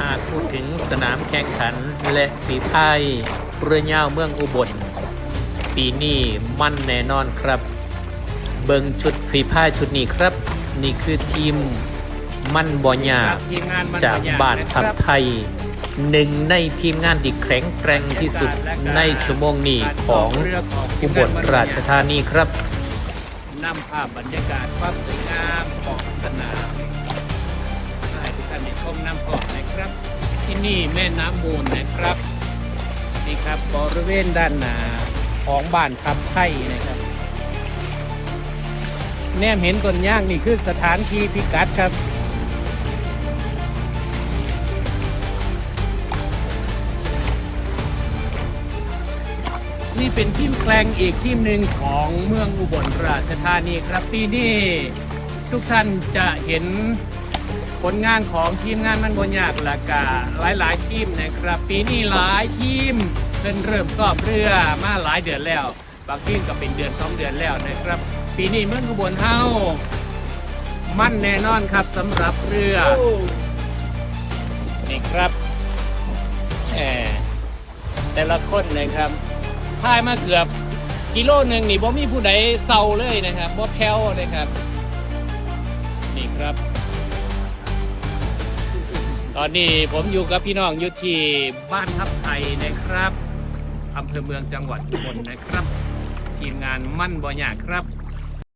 หากพูดถึงสนามแข่งขันและฝีพายเรือยาวเมืองอุบล ปีนี้มั่นแน่นอนครับ เบิงชุดฝีพายชุดนี้ครับ นี่คือทีมมั่นบอยาครับทีมงานมันจากบ่ยบ้านนะคทัรัพไทยหนึ่งในทีมงานที่แข็งแกร่งที่สุดในชั่วโมงนี้ของอุบลราชธานีครับนำภาพบรรยากาศความสวยงามของสนามให้ทุกท่านได้ชมน้ำพอนะครับ ที่นี่แม่น้ำมูลนะครับ นี่ครับบริเวณด้านหน้าของบ้านทับไทยนะครับ แนมเห็นต้นย่างนี่คือสถานที่พิกัดครับนี่เป็นทีมแกลงอีกทีมหนึ่งของเมืองอุบลราชธานีครับปีนี้ทุกท่านจะเห็น ผลงานของทีมงานมันบนยากและกาหลายหลายๆทีมนะครับ ปีนี้หลายทีมเพิ่นเริ่มซ้อมเรือมาหลายเดือนแล้ว บางทีมก็เป็นเดือนสองเดือนแล้วนะครับ ปีนี้เมืองอุบลเฮามั่นแน่นอนครับสำหรับเรือนี่ครับแหมแต่ละคนนะครับพายมาเกือบกิโลหนึ่งนี่บ่มีผู้ใดเศร้าเลยนะครับบ่แพ้วเลยครับ นี่ครับ ตอนนี้ผมอยู่กับพี่น้องอยู่ที่บ้านทับไทยนะครับอำเภอเมืองจังหวัดอุบลนะครับ ทีมงานมั่นบ่อยากครับ